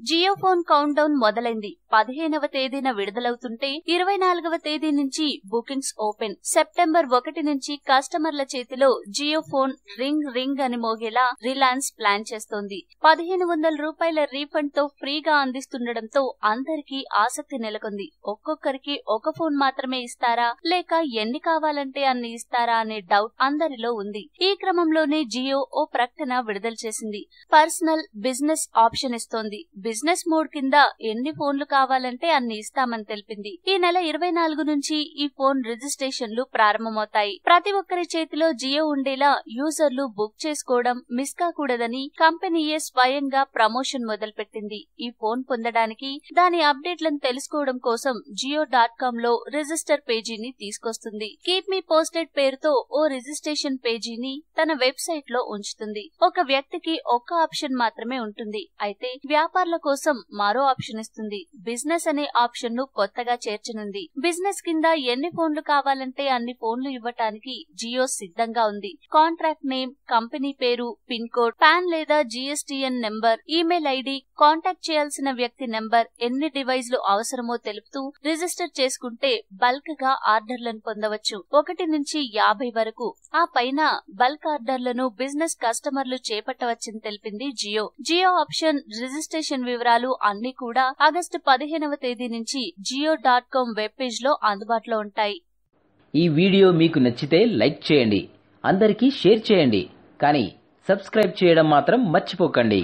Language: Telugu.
జియో ఫోన్ కౌంట్ డౌన్ మొదలైంది. పదిహేనవ తేదీన విడుదలవుతుంటే ఇరవై నాలుగవ తేదీ నుంచి బుకింగ్స్ ఓపెన్. సెప్టెంబర్ ఒకటి నుంచి కస్టమర్ల చేతిలో జియో ఫోన్ రింగ్ రింగ్ అని మోగేలా రిలయన్స్ ప్లాన్ చేస్తోంది. పదిహేను వందల రూపాయల రీఫండ్తో ఫ్రీగా అందిస్తుండటంతో అందరికీ ఆసక్తి నెలకొంది. ఒక్కొక్కరికి ఒక ఫోన్ మాత్రమే ఇస్తారా? లేక ఎన్ని కావాలంటే అన్ని ఇస్తారా అనే డౌట్ అందరిలో ఉంది. ఈ క్రమంలోనే జియో ఓ ప్రకటన విడుదల చేసింది. పర్సనల్ బిజినెస్ ఆప్షన్ ఇస్తోంది. బిజినెస్ మోడ్ కింద ఎన్ని ఫోన్లు కావాలంటే అన్ని ఇస్తామని తెలిపింది. ఈ నెల ఇరవై నాలుగు నుంచి ఈ ఫోన్ రిజిస్ట్రేషన్లు ప్రారంభమవుతాయి. ప్రతి ఒక్కరి చేతిలో జియో ఉండేలా యూజర్లు బుక్ చేసుకోవడం మిస్ కాకూడదని కంపెనీయే స్వయంగా ప్రమోషన్ మొదలుపెట్టింది. ఈ ఫోన్ పొందడానికి దాని అప్డేట్లను తెలుసుకోవడం కోసం జియో డాట్ కామ్లో రిజిస్టర్ పేజీని తీసుకొస్తుంది. కీప్ మీ పోస్టెడ్ పేరుతో ఓ రిజిస్ట్రేషన్ పేజీని తన వెబ్సైట్లో ఉంచుతుంది. ఒక వ్యక్తికి ఒక్క ఆప్షన్ మాత్రమే ఉంటుంది. అయితే వ్యాపారుల కోసం మరో ఆప్షన్ ఇస్తుంది. బిజినెస్ అనే ఆప్షన్ను కొత్తగా చేర్చనుంది. బిజినెస్ కింద ఎన్ని ఫోన్లు కావాలంటే అన్ని ఫోన్లు ఇవ్వటానికి జియో సిద్ధంగా ఉంది. కాంట్రాక్ట్ నేమ్ కంపెనీ పేరు పిన్ కోడ్ పాన్ లేదా GSTN number email ID contact చేయాల్సిన వ్యక్తి నెంబర్ ఎన్ని డివైజ్లు అవసరమో తెలుపుతూ రిజిస్టర్ చేసుకుంటే బల్క్గా ఆర్డర్లను పొందవచ్చు. ఒకటి నుంచి యాభై వరకు. ఆ పైన బల్క్ ఆర్డర్లను బిజినెస్ కస్టమర్లు చేపట్టవచ్చని తెలిపింది జియో. జియో ఆప్షన్ రిజిస్ట్రేషన్ వివరాలు అన్ని కూడా ఆగస్టు పదిహేనవ తేదీ నుంచి జియో డాట్ కామ్ వెబ్ పేజ్లో అందుబాటులో ఉంటాయి. ఈ వీడియో మీకు నచ్చితే లైక్ చేయండి. అందరికీ షేర్ చేయండి. కానీ సబ్స్క్రైబ్ చేయడం మాత్రం మర్చిపోకండి.